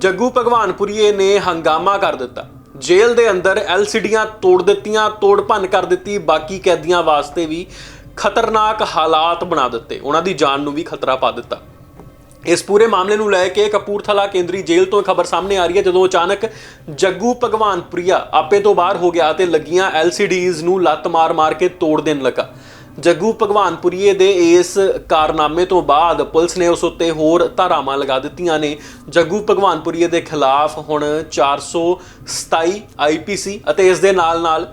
ਜੱਗੂ ਭਗਵਾਨਪੁਰੀਏ ਨੇ ਹੰਗਾਮਾ ਕਰ ਦਿੱਤਾ। ਜੇਲ੍ਹ ਦੇ ਅੰਦਰ ਐਲਸੀਡੀਆਂ ਤੋੜ ਦਿੱਤੀਆਂ ਤੋੜ ਭੰਨ ਕਰ ਦਿੱਤੀ, ਬਾਕੀ ਕੈਦੀਆਂ ਵਾਸਤੇ ਵੀ ਖਤਰਨਾਕ ਹਾਲਾਤ ਬਣਾ ਦਿੱਤੇ। ਉਹਨਾਂ ਦੀ ਜਾਨ ਨੂੰ ਵੀ ਖਤਰਾ ਪਾ ਦਿੱਤਾ। ਇਸ ਪੂਰੇ ਮਾਮਲੇ ਨੂੰ ਲੈ ਕੇ ਕਪੂਰਥਲਾ ਕੇਂਦਰੀ ਜੇਲ੍ਹ ਤੋਂ ਖਬਰ ਸਾਹਮਣੇ ਆ ਰਹੀ ਹੈ, ਜਦੋਂ ਅਚਾਨਕ ਜੱਗੂ ਭਗਵਾਨਪੁਰੀਆ ਆਪੇ ਤੋਂ ਬਾਹਰ ਹੋ ਗਿਆ ਤੇ ਲੱਗੀਆਂ ਐਲਸੀਡੀਜ਼ ਨੂੰ ਲੱਤ ਮਾਰ-ਮਾਰ ਕੇ ਤੋੜ ਦੇਣ ਲੱਗਾ। ਜੱਗੂ ਭਗਵਾਨਪੁਰੀਏ ਦੇ ਇਸ ਕਾਰਨਾਮੇ ਤੋਂ ਬਾਅਦ ਪੁਲਿਸ ਨੇ ਉਸ ਉੱਤੇ ਹੋਰ ਧਾਰਾਵਾਂ ਲਗਾ ਦਿੱਤੀਆਂ ਨੇ। ਜੱਗੂ ਭਗਵਾਨਪੁਰੀਏ ਦੇ ਖਿਲਾਫ ਹੁਣ 427 ਆਈਪੀਸੀ ਅਤੇ ਇਸ ਦੇ ਨਾਲ-ਨਾਲ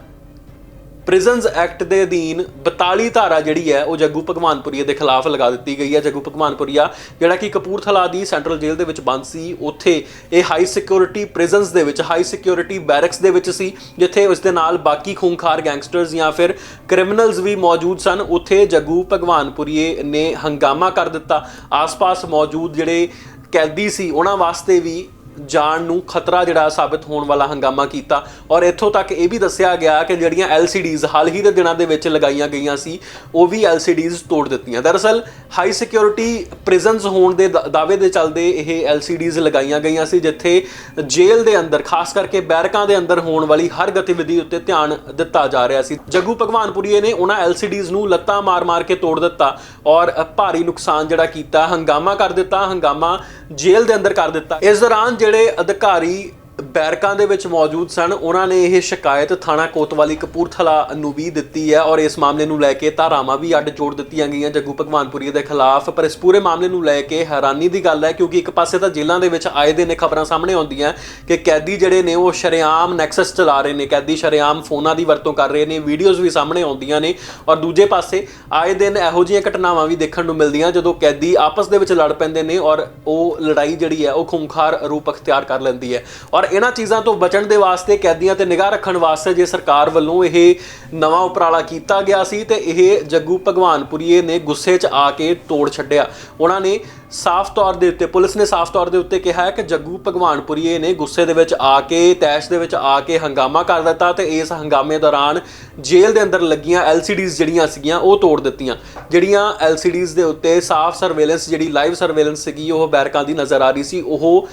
ਪ੍ਰਿਜ਼ਨਸ ਐਕਟ ਦੇ ਅਧੀਨ 42 ਧਾਰਾ ਜਿਹੜੀ ਹੈ, ਉਹ ਜੱਗੂ ਭਗਵਾਨਪੁਰੀਆ ਦੇ ਖਿਲਾਫ ਲਗਾ ਦਿੱਤੀ ਗਈ ਹੈ। ਜੱਗੂ ਭਗਵਾਨਪੁਰੀਆ, ਜਿਹੜਾ ਕਿ ਕਪੂਰਥਲਾ ਦੀ ਸੈਂਟਰਲ ਜੇਲ੍ਹ ਦੇ ਵਿੱਚ ਬੰਦ ਸੀ, ਉੱਥੇ ਇਹ ਹਾਈ ਸਿਕਿਉਰਿਟੀ ਪ੍ਰਿਜ਼ਨਸ ਦੇ ਵਿੱਚ ਹਾਈ ਸਿਕਿਉਰਿਟੀ ਬੈਰਕਸ ਦੇ ਵਿੱਚ ਸੀ, ਜਿੱਥੇ ਉਸ ਦੇ ਨਾਲ ਬਾਕੀ ਖੂੰਖਾਰ ਗੈਂਗਸਟਰਸ ਜਾਂ ਫਿਰ ਕ੍ਰਿਮੀਨਲਸ ਵੀ ਮੌਜੂਦ ਸਨ। ਉੱਥੇ ਜੱਗੂ ਭਗਵਾਨਪੁਰੀਏ ਨੇ ਹੰਗਾਮਾ ਕਰ ਦਿੱਤਾ। ਆਸ-ਪਾਸ ਮੌਜੂਦ ਜਿਹੜੇ ਕੈਦੀ ਸੀ, ਉਹਨਾਂ ਵਾਸਤੇ ਵੀ ਜਾਣ ਨੂੰ ਖਤਰਾ ਜਿਹੜਾ ਸਾਬਤ ਹੋਣ ਵਾਲਾ ਹੰਗਾਮਾ ਕੀਤਾ। ਔਰ ਇੱਥੋਂ ਤੱਕ ਇਹ ਵੀ ਦੱਸਿਆ ਗਿਆ ਕਿ ਜਿਹੜੀਆਂ LCDs ਹਾਲ ਹੀ ਦੇ ਦਿਨਾਂ ਦੇ ਵਿੱਚ ਲਗਾਈਆਂ ਗਈਆਂ ਸੀ, ਉਹ ਵੀ LCDs ਤੋੜ ਦਿੱਤੀਆਂ। ਦਰਅਸਲ, ਹਾਈ ਸਿਕਿਉਰਿਟੀ ਪ੍ਰਿਜ਼ਨਸ ਹੋਣ ਦੇ ਦਾ- ਦਾਅਵੇ ਦੇ ਚੱਲਦੇ ਇਹ LCDs ਲਗਾਈਆਂ ਗਈਆਂ ਸੀ, ਜਿੱਥੇ ਜੇਲ੍ਹ ਦੇ ਅੰਦਰ, ਖਾਸ ਕਰਕੇ ਬੈਰਕਾਂ ਦੇ ਅੰਦਰ ਹੋਣ ਵਾਲੀ ਹਰ ਗਤੀਵਿਧੀ ਉੱਤੇ ਧਿਆਨ ਦਿੱਤਾ ਜਾ ਰਿਹਾ ਸੀ। ਜੱਗੂ ਭਗਵਾਨਪੁਰੀਏ ਨੇ ਉਹਨਾਂ LCDs ਨੂੰ ਲੱਤਾਂ ਮਾਰ-ਮਾਰ ਕੇ ਤੋੜ ਦਿੱਤਾ ਔਰ ਭਾਰੀ ਨੁਕਸਾਨ ਜਿਹੜਾ ਕੀਤਾ, ਹੰਗਾਮਾ ਕਰ ਦਿੱਤਾ, ਹੰਗਾਮਾ ਜੇਲ੍ਹ ਦੇ ਅੰਦਰ ਕਰ ਦਿੱਤਾ। ਇਸ ਦੌਰਾਨ ਜਿਹੜੇ ਅਧਿਕਾਰੀ ਬੈਰਕਾਂ ਦੇ ਵਿੱਚ ਮੌਜੂਦ ਸਨ। ਉਹਨਾਂ ਨੇ ਇਹ ਸ਼ਿਕਾਇਤ ਥਾਣਾ ਕੋਤਵਾਲੀ ਕਪੂਰਥਲਾ ਨੂੰ ਵੀ ਦਿੱਤੀ ਹੈ ਔਰ ਇਸ ਮਾਮਲੇ ਨੂੰ ਲੈ ਕੇ ਧਾਰਾਵਾਂ ਵੀ ਅੱਡ ਜੋੜ ਦਿੱਤੀਆਂ ਗਈਆਂ ਜੱਗੂ ਭਗਵਾਨਪੁਰੀ ਦੇ ਖਿਲਾਫ। ਪਰ ਇਸ ਪੂਰੇ ਮਾਮਲੇ ਨੂੰ ਲੈ ਕੇ ਹੈਰਾਨੀ ਦੀ ਗੱਲ ਹੈ ਕਿਉਂਕਿ ਇੱਕ ਪਾਸੇ ਤਾਂ ਜੇਲ੍ਹਾਂ ਦੇ ਵਿੱਚ ਆਏ ਦਿਨ ਖਬਰਾਂ ਸਾਹਮਣੇ ਆਉਂਦੀਆਂ ਕਿ ਕੈਦੀ ਜਿਹੜੇ ਨੇ ਉਹ ਸ਼ਰੇਆਮ ਨੈਕਸਸ ਚਲਾ ਰਹੇ ਨੇ। ਕੈਦੀ ਸ਼ਰੇਆਮ ਫੋਨਾਂ ਦੀ ਵਰਤੋਂ ਕਰ ਰਹੇ ਨੇ, ਵੀਡੀਓਜ਼ ਵੀ ਸਾਹਮਣੇ ਆਉਂਦੀਆਂ ਨੇ ਔਰ ਦੂਜੇ ਪਾਸੇ ਆਏ ਦਿਨ ਇਹੋ ਜਿਹੀਆਂ ਘਟਨਾਵਾਂ ਵੀ ਦੇਖਣ ਨੂੰ ਮਿਲਦੀਆਂ ਜਦੋਂ ਕੈਦੀ ਆਪਸ ਦੇ ਵਿੱਚ ਲੜ ਪੈਂਦੇ ਨੇ ਔਰ ਉਹ ਲੜਾਈ ਜਿਹੜੀ ਹੈ ਉਹ ਖੂੰਖਾਰ ਰੂਪ ਅਖਤਿਆਰ ਕਰ ਲੈਂਦੀ ਹੈ। ਔਰ ਇਹਨਾਂ ਚੀਜ਼ਾਂ ਤੋਂ ਬਚਣ ਦੇ ਵਾਸਤੇ ਕੈਦੀਆਂ ਤੇ ਨਿਗਾਹ ਰੱਖਣ ਵਾਸਤੇ ਜੇ ਸਰਕਾਰ ਵੱਲੋਂ ਇਹ ਨਵਾਂ ਉਪਰਾਲਾ ਕੀਤਾ ਗਿਆ ਸੀ ਤੇ ਇਹ ਜੱਗੂ ਭਗਵਾਨਪੁਰੀਏ ਨੇ ਗੁੱਸੇ 'ਚ ਆ ਕੇ ਤੋੜ ਛੱਡਿਆ। ਉਹਨਾਂ ਨੇ ਸਾਫ਼ ਤੌਰ ਦੇ ਉੱਤੇ, ਪੁਲਿਸ ਨੇ ਸਾਫ਼ ਤੌਰ ਦੇ ਉੱਤੇ ਕਿਹਾ ਹੈ ਕਿ ਜੱਗੂ ਭਗਵਾਨਪੁਰੀਏ ਨੇ ਗੁੱਸੇ ਦੇ ਵਿੱਚ ਆ ਕੇ, ਤੈਸ਼ ਦੇ ਵਿੱਚ ਆ ਕੇ ਹੰਗਾਮਾ ਕਰ ਦਿੱਤਾ ਤੇ ਇਸ ਹੰਗਾਮੇ ਦੌਰਾਨ ਜੇਲ੍ਹ ਦੇ ਅੰਦਰ ਲੱਗੀਆਂ LCDs ਜਿਹੜੀਆਂ ਸੀਗੀਆਂ ਉਹ ਤੋੜ ਦਿੱਤੀਆਂ। ਜਿਹੜੀਆਂ LCDs ਦੇ ਉੱਤੇ ਸਾਫ਼ ਸਰਵੇਲੈਂਸ ਜਿਹੜੀ ਲਾਈਵ ਸਰਵੇਲੈਂਸ ਸੀਗੀ, ਉਹ ਬੈਰਕਾਂ ਦੀ ਨਜ਼ਰ ਆ ਰਹੀ ਸੀ। ਉਹ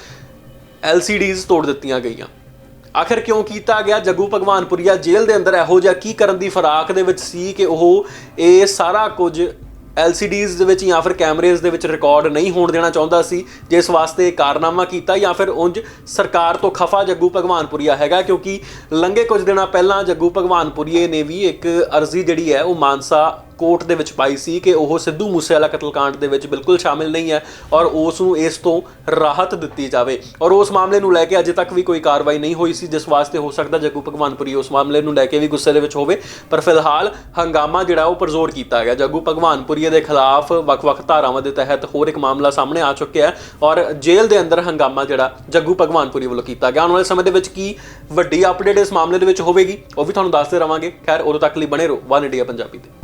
LCDs ਤੋੜ ਦਿੱਤੀਆਂ ਗਈਆਂ। ਆਖਰ ਕਿਉਂ ਕੀਤਾ ਗਿਆ? ਜੱਗੂ ਭਗਵਾਨਪੁਰੀਆ ਜੇਲ੍ਹ ਦੇ ਅੰਦਰ ਇਹੋ ਜਿਹਾ ਕੀ ਕਰਨ ਦੀ ਫਰਾਕ ਦੇ ਵਿੱਚ ਸੀ ਕਿ ਉਹ ਇਹ ਸਾਰਾ ਕੁਝ LCDs ਦੇ ਵਿੱਚ ਜਾਂ ਫਿਰ ਕੈਮਰੇਜ਼ ਦੇ ਵਿੱਚ ਰਿਕਾਰਡ ਨਹੀਂ ਹੋਣ ਦੇਣਾ ਚਾਹੁੰਦਾ ਸੀ, ਜਿਸ ਵਾਸਤੇ ਕਾਰਨਾਮਾ ਕੀਤਾ ਜਾਂ ਫਿਰ ਉਂਝ ਸਰਕਾਰ ਤੋਂ ਖਫਾ ਜੱਗੂ ਭਗਵਾਨਪੁਰੀਆ ਹੈਗਾ, ਕਿਉਂਕਿ ਲੰਘੇ ਕੁਝ ਦਿਨਾਂ ਪਹਿਲਾਂ ਜੱਗੂ ਭਗਵਾਨਪੁਰੀਏ ਨੇ ਵੀ ਇੱਕ ਅਰਜ਼ੀ ਜਿਹੜੀ ਹੈ, ਉਹ ਮਾਨਸਾ ਕੋਰਟ ਦੇ ਵਿੱਚ ਪਾਈ ਸੀ ਕਿ ਉਹ ਸਿੱਧੂ ਮੂਸੇਵਾਲਾ ਕਤਲकांड ਦੇ ਵਿੱਚ ਬਿਲਕੁਲ ਸ਼ਾਮਿਲ ਨਹੀਂ ਹੈ ਔਰ ਉਸ ਨੂੰ ਇਸ ਤੋਂ ਰਾਹਤ ਦਿੱਤੀ ਜਾਵੇ। ਔਰ ਉਸ ਮਾਮਲੇ ਨੂੰ ਲੈ ਕੇ ਅਜੇ ਤੱਕ ਵੀ ਕੋਈ ਕਾਰਵਾਈ ਨਹੀਂ ਹੋਈ ਸੀ, ਜਿਸ ਵਾਸਤੇ ਹੋ ਸਕਦਾ ਜੱਗੂ ਭਗਵਾਨਪੁਰੀ ਉਸ ਮਾਮਲੇ ਨੂੰ ਲੈ ਕੇ ਵੀ ਗੁੱਸੇ ਦੇ ਵਿੱਚ ਹੋਵੇ। ਪਰ ਫਿਲਹਾਲ ਹੰਗਾਮਾ ਜਿਹੜਾ ਉਹ ਪਰਜ਼ੋਰ ਕੀਤਾ ਗਿਆ। ਜੱਗੂ ਭਗਵਾਨਪੁਰੀ ਦੇ ਖਿਲਾਫ ਵੱਖ-ਵੱਖ ਧਾਰਾਵਾਂ ਦੇ ਤਹਿਤ ਹੋਰ ਇੱਕ ਮਾਮਲਾ ਸਾਹਮਣੇ ਆ ਚੁੱਕਿਆ ਹੈ ਔਰ ਜੇਲ੍ਹ ਦੇ ਅੰਦਰ ਹੰਗਾਮਾ ਜਿਹੜਾ ਜੱਗੂ ਭਗਵਾਨਪੁਰੀ ਵੱਲੋਂ ਕੀਤਾ ਗਿਆ। ਆਉਣ ਵਾਲੇ ਸਮੇਂ ਦੇ ਵਿੱਚ ਕੀ ਵੱਡੀ ਅਪਡੇਟ ਇਸ ਮਾਮਲੇ ਦੇ ਵਿੱਚ ਹੋਵੇਗੀ, ਉਹ ਵੀ ਤੁਹਾਨੂੰ ਦੱਸਦੇ ਰਵਾਂਗੇ। ਖੈਰ, ਉਦੋਂ ਤੱਕ ਲਈ ਬਣੇ ਰਹੋ। ਵਨ ਇੰਡੀਆ ਪੰਜਾਬੀ ਤੇ।